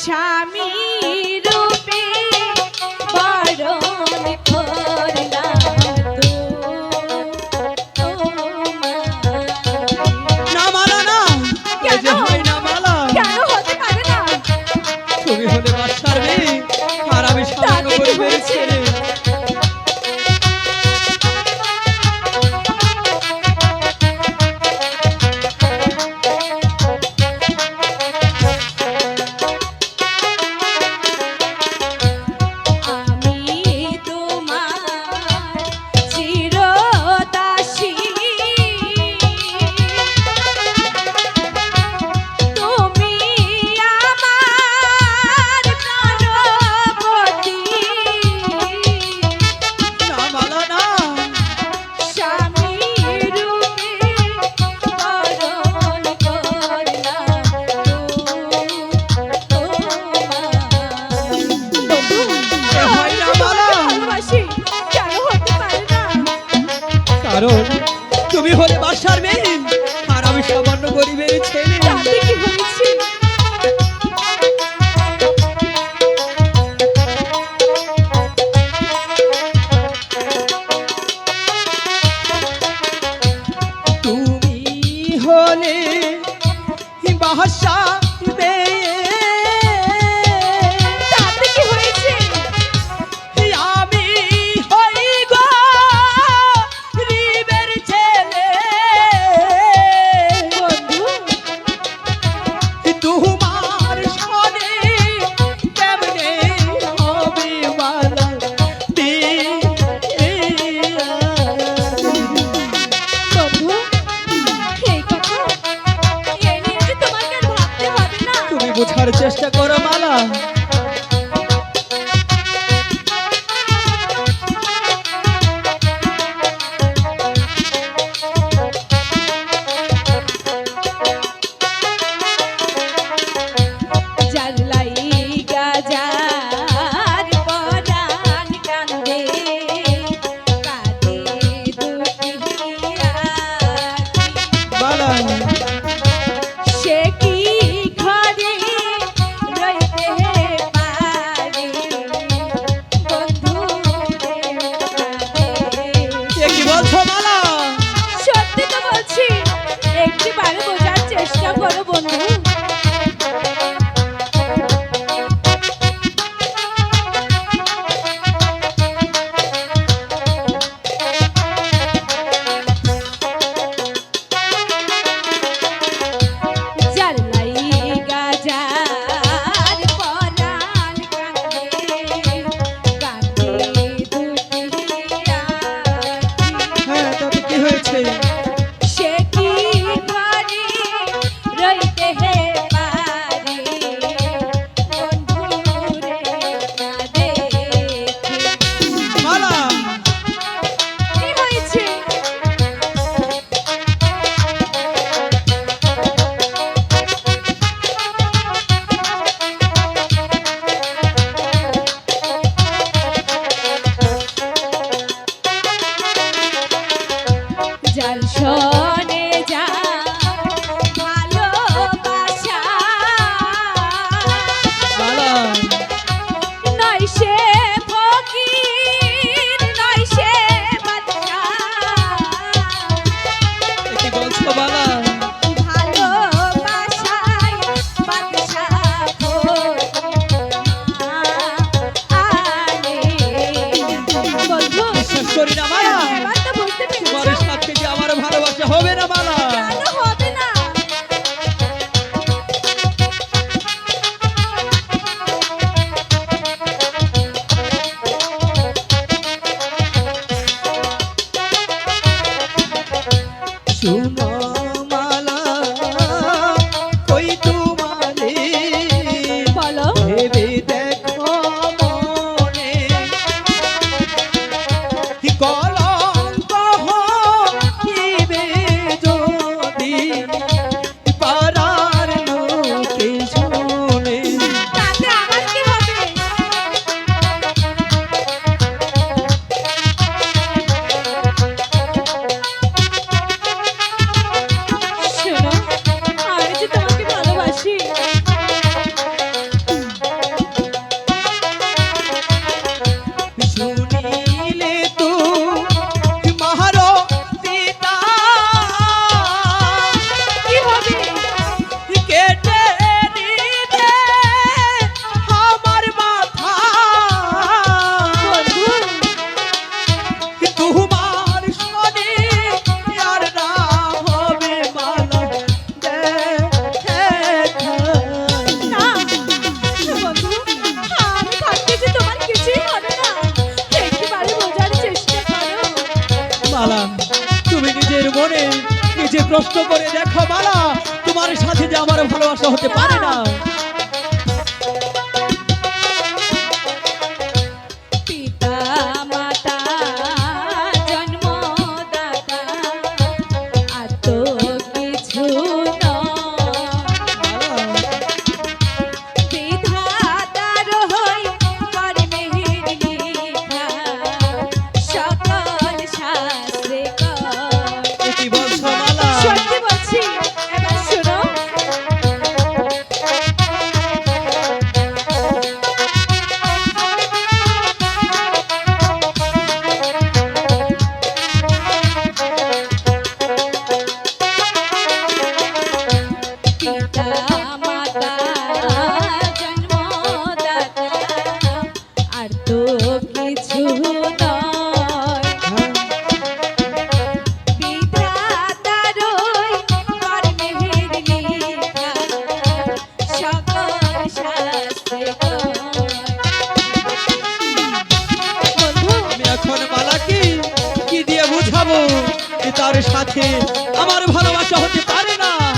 স্বামী भाषा চেষ্টা চেষ্টা নষ্ট করে দেখো মালা তোমার সাথে যে আমার ভালোবাসা হতে পারে না। সাথে। আমার ভালোবাসা হতে পারে না।